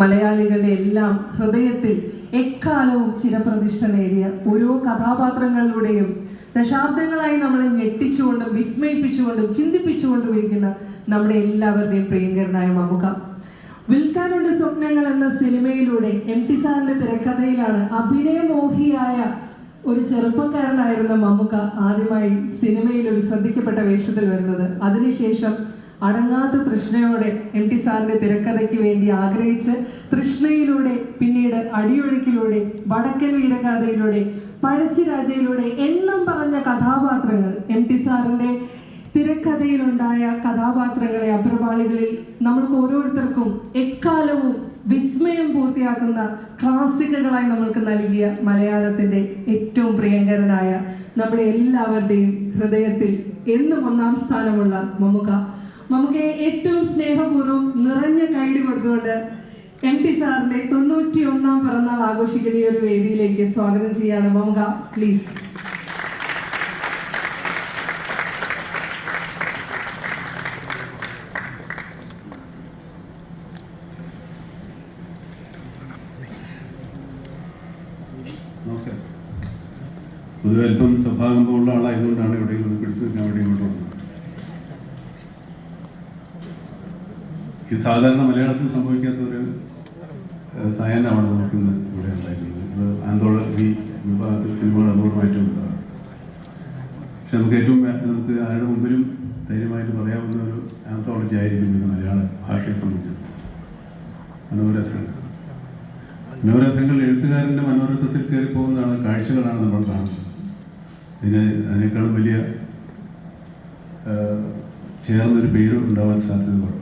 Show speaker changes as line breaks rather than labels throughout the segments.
മലയാളികളുടെ എല്ലാം ഹൃദയത്തിൽ എക്കാലവും ചിരപ്രതിഷ്ഠ നേടിയ ഓരോ കഥാപാത്രങ്ങളിലൂടെയും ദശാബ്ദങ്ങളായി നമ്മളെ ഞെട്ടിച്ചുകൊണ്ടും വിസ്മയിപ്പിച്ചുകൊണ്ടും ചിന്തിപ്പിച്ചുകൊണ്ടും ഇരിക്കുന്ന നമ്മുടെ എല്ലാവരുടെയും പ്രിയങ്കരനായ മമുക. വിൽക്കാനുണ്ട് സ്വപ്നങ്ങൾ എന്ന സിനിമയിലൂടെ എം ടി സാറിന്റെ തിരക്കഥയിലാണ് അഭിനയമോഹിയായ ഒരു ചെറുപ്പക്കാരനായിരുന്ന മമ്മുക്ക ആദ്യമായി സിനിമയിൽ ഒരു ശ്രദ്ധിക്കപ്പെട്ട വേഷത്തിൽ വരുന്നത്. അതിനുശേഷം അടങ്ങാത്ത തൃഷ്ണയോടെ എം ടി സാറിന്റെ തിരക്കഥയ്ക്ക് വേണ്ടി ആഗ്രഹിച്ച് തൃഷ്ണയിലൂടെ പിന്നീട് അടിയൊഴുക്കിലൂടെ വടക്കൻ വീരഗാഥയിലൂടെ പഴശ്ശിരാജയിലൂടെ എണ്ണം പറഞ്ഞ കഥാപാത്രങ്ങൾ എം ടി സാറിന്റെ തിരക്കഥയിലുണ്ടായ കഥാപാത്രങ്ങളെ അഭ്രപാളികളിൽ നമ്മൾക്ക് ഓരോരുത്തർക്കും എക്കാലവും വിസ്മയം പൂർത്തിയാക്കുന്ന ക്ലാസിക്കുകളായി നമ്മൾക്ക് നൽകിയ മലയാളത്തിന്റെ ഏറ്റവും പ്രിയങ്കരനായ നമ്മുടെ എല്ലാവരുടെയും ഹൃദയത്തിൽ എന്നും ഒന്നാം സ്ഥാനമുള്ള മമ്മുക്ക മമ്മുക്കയെ ഏറ്റവും സ്നേഹപൂർവം നിറഞ്ഞ കൈഡി കൊടുത്തുകൊണ്ട് എം ടി സാറിന്റെ തൊണ്ണൂറ്റി ഒന്നാം പിറന്നാൾ ആഘോഷിക്കുന്ന ഈ ഒരു വേദിയിലേക്ക് സ്വാഗതം ചെയ്യാണ്. മമുക പ്ലീസ്
പൊതുവെ അല്പം സ്വഭാവമുള്ള ആളായതുകൊണ്ടാണ് എവിടെയെങ്കിലും പിടിച്ചു നിൽക്കാൻ വേണ്ടി ഇങ്ങോട്ട് വന്നത്. ഇത് സാധാരണ മലയാളത്തിൽ സംഭവിക്കാത്ത ഒരു സയനമാണ് നമുക്ക് ഇന്ന് ഇവിടെ ഉണ്ടായിരിക്കുന്നത് ആന്തോളജി വിഭാഗത്തിൽ സിനിമകൾ അപൂർവമായിട്ടും ഉണ്ടാകും. പക്ഷെ നമുക്ക് ഏറ്റവും നമുക്ക് ആരുടെ മുമ്പിലും ധൈര്യമായിട്ട് പറയാവുന്ന ഒരു ആന്തോളജി ആയിരിക്കും ഇന്ന് മലയാള ഭാഷയെ സംബന്ധിച്ച് മനോരഥങ്ങൾ മനോരഥങ്ങൾ എഴുത്തുകാരന്റെ മനോരഥത്തിൽ കയറി പോകുന്നതാണ് കാഴ്ചകളാണ് നമ്മൾ കാണുന്നത്. ഇതിന് അതിനേക്കാളും വലിയ ചേർന്നൊരു പേര് ഉണ്ടാവാൻ സാധ്യത കുറവാണ്.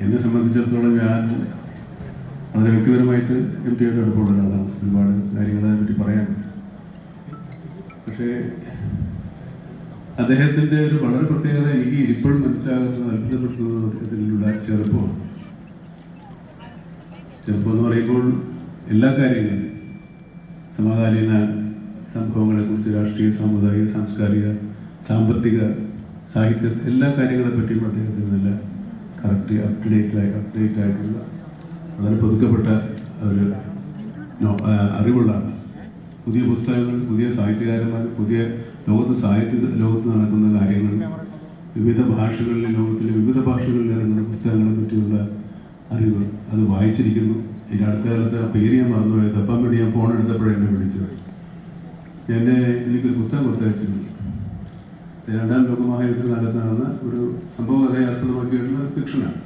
എന്നെ സംബന്ധിച്ചിടത്തോളം ഞാൻ വളരെ വ്യക്തിപരമായിട്ട് എം ടിയുടെ അടുപ്പമുള്ള ഒരാളാണ്. ഒരുപാട് കാര്യങ്ങൾ അതിനെപ്പറ്റി പറയാൻ പക്ഷേ അദ്ദേഹത്തിന്റെ ഒരു വളരെ പ്രത്യേകത എനിക്ക് ഇപ്പോഴും മനസ്സിലാകുന്ന അത്ഭുതപ്പെടുത്തുന്നത് അദ്ദേഹത്തിലുള്ള ചെറുപ്പമാണ് ചെറുപ്പം എന്ന് പറയുമ്പോൾ എല്ലാ കാര്യങ്ങളും. സമകാലീന സംഭവങ്ങളെക്കുറിച്ച് രാഷ്ട്രീയ സാമുദായിക സാംസ്കാരിക സാമ്പത്തിക സാഹിത്യ എല്ലാ കാര്യങ്ങളെ പറ്റിയും അദ്ദേഹത്തിന് നല്ല correct up to date update ആയിട്ടുള്ള വളരെ പുതുക്കപ്പെട്ട ഒരു അറിവുള്ളതാണ്. അറിവുള്ള പുതിയ പുസ്തകങ്ങൾ പുതിയ സാഹിത്യകാരന്മാർ പുതിയ ലോകത്ത് സാഹിത്യ ലോകത്ത് നടക്കുന്ന കാര്യങ്ങൾ വിവിധ ഭാഷകളിലെ ലോകത്തിലെ വിവിധ ഭാഷകളിൽ ഇറങ്ങുന്ന പുസ്തകങ്ങളെ പറ്റിയുള്ള അറിവ് അത് വായിച്ചിരിക്കുന്നു. ഇതിന്റെ അടുത്ത കാലത്ത് ആ പേര് ഞാൻ മറന്നുപോയത് അപ്പം വേണ്ടി ഞാൻ ഫോൺ എടുത്തപ്പോഴേ എന്നെ വിളിച്ചത്. എന്നെ എനിക്കൊരു പുസ്തകം കൊടുത്തയച്ചിരുന്നു. രണ്ടാം ലോകമഹായുദ്ധ കാലത്ത് നടന്ന ഒരു സംഭവ കഥയെ ആസ്പദമാക്കിയിട്ടുള്ള ഫിക്ഷനാണ്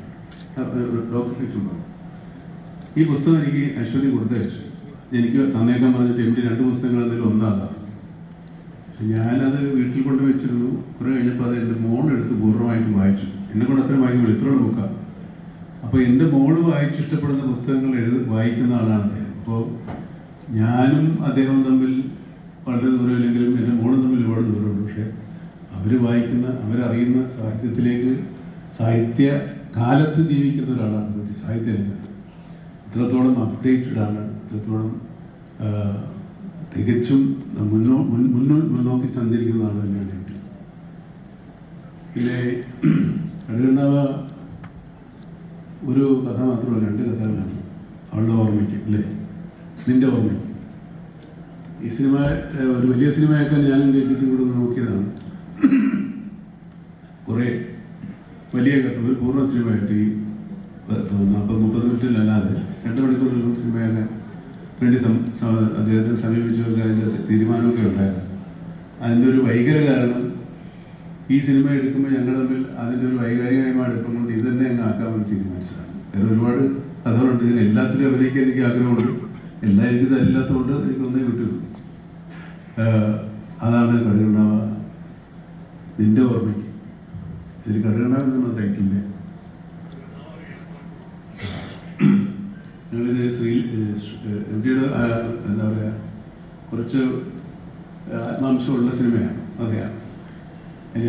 ഡോക്ടർ ഫിക്ഷൻ ഈ പുസ്തകം എനിക്ക് അശ്വതി കൊടുത്തയച്ചു. എനിക്ക് തന്നേക്കാൻ പറഞ്ഞിട്ട് എം ഡി രണ്ട് പുസ്തകങ്ങൾ അതിൽ ഒന്നാതാണ് ഞാനത് വീട്ടിൽ കൊണ്ട് വെച്ചിരുന്നു. കുറെ കഴിഞ്ഞപ്പോൾ അത് എന്റെ മോളെടുത്ത് പൂർണമായിട്ട് വായിച്ചു. എന്നെ കൊണ്ട് അത്രയും വായിക്കുമ്പോൾ ഇത്രയുള്ള ബുക്കാണ് അപ്പോൾ എന്റെ മോൾ വായിച്ചിഷ്ടപ്പെടുന്ന പുസ്തകങ്ങൾ എഴുതി വായിക്കുന്ന ആളാണ് അദ്ദേഹം. അപ്പോൾ ഞാനും അദ്ദേഹവും തമ്മിൽ വളരെ ദൂരമില്ലെങ്കിലും എന്റെ മോളും തമ്മിൽ ഒരുപാട് ദൂരമുണ്ട്. പക്ഷേ അവർ വായിക്കുന്ന അവരറിയുന്ന സാഹിത്യത്തിലേക്ക് സാഹിത്യ കാലത്ത് ജീവിക്കുന്ന ഒരാളാണ് ഒരു സാഹിത്യ ഇത്രത്തോളം അപ്ഡേറ്റഡ് ആണ്. ഇത്രത്തോളം തികച്ചും മുന്നോ മുന്നോട്ട് മുന്നോക്കി സഞ്ചരിക്കുന്ന ആൾ തന്നെയാണ് എനിക്ക് പിന്നെ കടുകണ്ണാവ ഒരു കഥ മാത്രമല്ല രണ്ട് കഥകളാണ് അവളുടെ ഓർമ്മയ്ക്ക് അല്ലേ? നിന്റെ ഓർമ്മ ഈ സിനിമ ഒരു വലിയ സിനിമയാക്കാൻ ഞാനും രഞ്ജിത്തും കൂടെ നോക്കിയതാണ്. കുറേ വലിയ ഒരു പൂർണ സിനിമയായിട്ട് ഈ നാൽപ്പത് മുപ്പത് മിനിറ്റിലല്ലാതെ രണ്ട് മണിക്കൂറിലുള്ള സിനിമയെ വേണ്ടി അദ്ദേഹത്തെ സമീപിച്ചവർക്ക് അതിന്റെ തീരുമാനമൊക്കെ ഉണ്ടായത്. അതിന്റെ ഒരു വൈകര കാരണം ഈ സിനിമ എടുക്കുമ്പോൾ ഞങ്ങൾ തമ്മിൽ അതിന്റെ ഒരു വൈകാരികമായ എടുക്കുമ്പോൾ ഇത് തന്നെ അങ്ങ് ആക്കാമെന്ന് തീരുമാനിച്ചതാണ്. വേറെ ഒരുപാട് കഥകളുണ്ട്. ഇതിന് എല്ലാത്തിലും അഭിനയിക്കാൻ എനിക്ക് ആഗ്രഹമുണ്ട്. എല്ലാ എനിക്ക് തരില്ലാത്തതുകൊണ്ട് എനിക്ക് ഒന്നേ കിട്ടുള്ളൂ. ആഹ് അതാണ് കളിയുണ്ടാവുക. നിന്റെ ഓർമ്മയ്ക്ക്. ഇതിൽ കടുകണ്ണാവ് നമ്മൾ ടൈറ്റില്ലേ ഞങ്ങളിത് ശ്രീ എം ടിയുടെ എന്താ പറയുക കുറച്ച് ആത്മാംശമുള്ള സിനിമയാണ്. അതെയാണ്.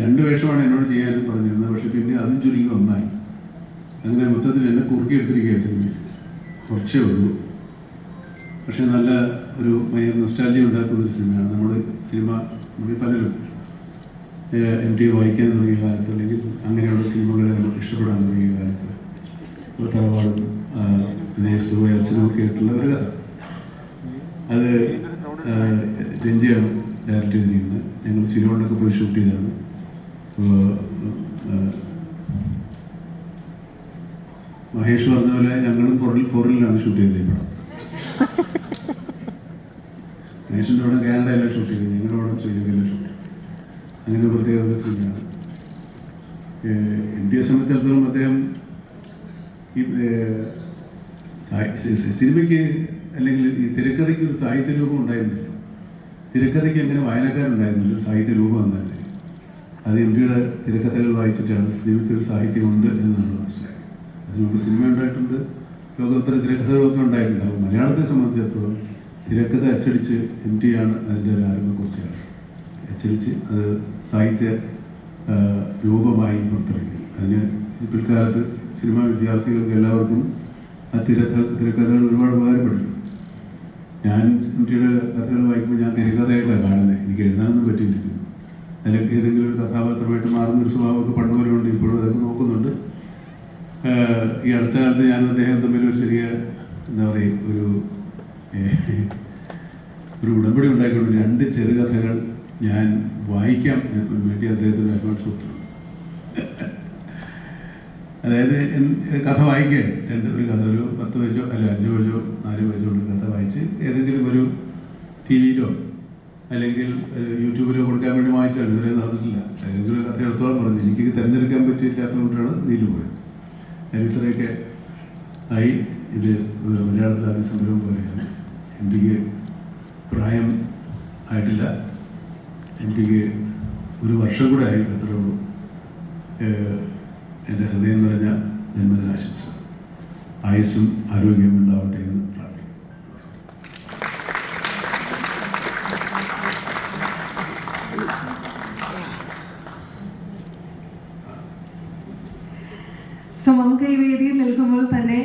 രണ്ട് വേഷമാണ് എന്നോട് ചെയ്യാനും പറഞ്ഞിരുന്നത്. പക്ഷെ പിന്നെ അതും ചുരുങ്ങി ഒന്നായി. അങ്ങനെ മൊത്തത്തിൽ എന്നെ കുറുക്കി എടുത്തിരിക്കുക സിനിമയിൽ കുറച്ചേ ഉള്ളൂ. പക്ഷെ നല്ല ഒരു നൊസ്റ്റാലജി ഉണ്ടാക്കുന്ന ഒരു സിനിമയാണ്. നമ്മൾ സിനിമ പലരും എം ടി വായിക്കാൻ തുടങ്ങിയ കാലത്ത് അല്ലെങ്കിൽ അങ്ങനെയുള്ള സിനിമകളെ ഇഷ്ടപ്പെടാൻ തുടങ്ങിയ കാലത്ത് തറവാടും പോയ അച്ഛനും ഒക്കെ ആയിട്ടുള്ള ഒരു കഥ. അത് രഞ്ജിയാണ് ഡയറക്റ്റ് ചെയ്തിരിക്കുന്നത്. ഞങ്ങൾ സിനിമകളിലൊക്കെ പോയി ഷൂട്ട് ചെയ്തതാണ് മഹേഷ് പറഞ്ഞ പോലെ ഞങ്ങളും ഫോറിൽ ഫോറിലാണ് ഷൂട്ട് ചെയ്തത് ഇപ്പോൾ മഹേഷിന്റെ അവിടെ കാനഡയിലാണ് ഷൂട്ട് ചെയ്തത്. ഞങ്ങളുടെ അവിടെ ശ്രീലങ്കയിലാണ് ഷൂട്ട് ചെയ്തത് അങ്ങനെ പ്രത്യേകത തന്നെയാണ്. എൻ ടി എ സംബന്ധിച്ചിടത്തോളം അദ്ദേഹം സിനിമയ്ക്ക് അല്ലെങ്കിൽ ഈ തിരക്കഥയ്ക്ക് ഒരു സാഹിത്യ രൂപം ഉണ്ടായിരുന്നില്ല. തിരക്കഥയ്ക്ക് എങ്ങനെ വായനക്കാരുണ്ടായിരുന്നില്ല ഒരു സാഹിത്യ രൂപം എന്നല്ലേ അത് എം ടിയുടെ തിരക്കഥകൾ വായിച്ചിട്ടാണ് സിനിമയ്ക്ക് ഒരു സാഹിത്യമുണ്ട് എന്നാണ് മനസ്സിലായത് അതിനുമുമ്പ് സിനിമ ഉണ്ടായിട്ടുണ്ട് ലോകോത്തര തിരക്കഥകളൊക്കെ ഉണ്ടായിട്ടുണ്ട്. മലയാളത്തെ സംബന്ധിച്ചിടത്തോളം തിരക്കഥ അച്ചടിച്ച് എം ടി ആണ് അതിന്റെ ഒരു ആരംഭക്കുറിച്ചാണ്. അച്ചടിച്ച് അത് സാഹിത്യ രൂപമായി പുറത്തിറങ്ങി. അതിന് പിൽക്കാലത്ത് സിനിമാ വിദ്യാർത്ഥികൾക്ക് എല്ലാവർക്കും ആ തിരക്ക തിരക്കഥകൾ ഒരുപാട് ഉപകാരപ്പെട്ടു. ഞാൻ കുട്ടിയുടെ ടിയുടെ കഥകൾ വായിക്കുമ്പോൾ ഞാൻ തിരക്കഥയായിട്ടാണ് കാണുന്നത്. എനിക്ക് എഴുതാനൊന്നും പറ്റിയിട്ടില്ല. അല്ലെങ്കിൽ ഏതെങ്കിലും ഒരു കഥാപാത്രമായിട്ട് മാറുന്ന ഒരു സ്വഭാവമൊക്കെ പണ്ട് ഇപ്പോഴും അതൊക്കെ നോക്കുന്നുണ്ട്. ഈ അടുത്ത കാലത്ത് ഞാൻ അദ്ദേഹം തമ്മിൽ ഒരു ചെറിയ എന്താ പറയുക ഒരു ഒരു ഉടമ്പടി ഉണ്ടായിക്കൊണ്ട് രണ്ട് ചെറുകഥകൾ ഞാൻ വായിക്കാം. വേണ്ടി അദ്ദേഹത്തിന് അഡ്വാൻസ് കൊടുത്തു അതായത് കഥ വായിക്കാൻ രണ്ട് ഒരു കഥ ഒരു പത്ത് പേജോ അല്ല അഞ്ച് പേജോ നാല് പേജോ ഉള്ള കഥ വായിച്ച് ഏതെങ്കിലും ഒരു ടി വിയിലോ അല്ലെങ്കിൽ യൂട്യൂബിലോ കൊടുക്കാൻ വേണ്ടി വായിച്ചാണ് ഇതുവരെ നടന്നിട്ടില്ല. ഏതെങ്കിലും ഒരു കഥ എടുത്തോളം പറഞ്ഞു എനിക്ക് തിരഞ്ഞെടുക്കാൻ പറ്റിയില്ലാത്തതുകൊണ്ടാണ് നീൽ പോയത്. ഞാൻ ഇത്രയൊക്കെ ആയി. ഇത് മലയാളത്തിൽ ആദ്യ പോലെയാണ്. എനിക്ക് എനിക്ക് ഒരു വർഷം കൂടെ ആയി അത്രേ ഉള്ളൂ. എന്റെ ഹൃദയം നിറഞ്ഞ ജന്മദിനാശംസ ആയുസ്സും ആരോഗ്യവും ഉണ്ടാവട്ടെ എന്ന് പ്രാർത്ഥിക്കുന്നു.
സോ ഈ വേദിയിൽ നിൽക്കുമ്പോൾ തന്നെ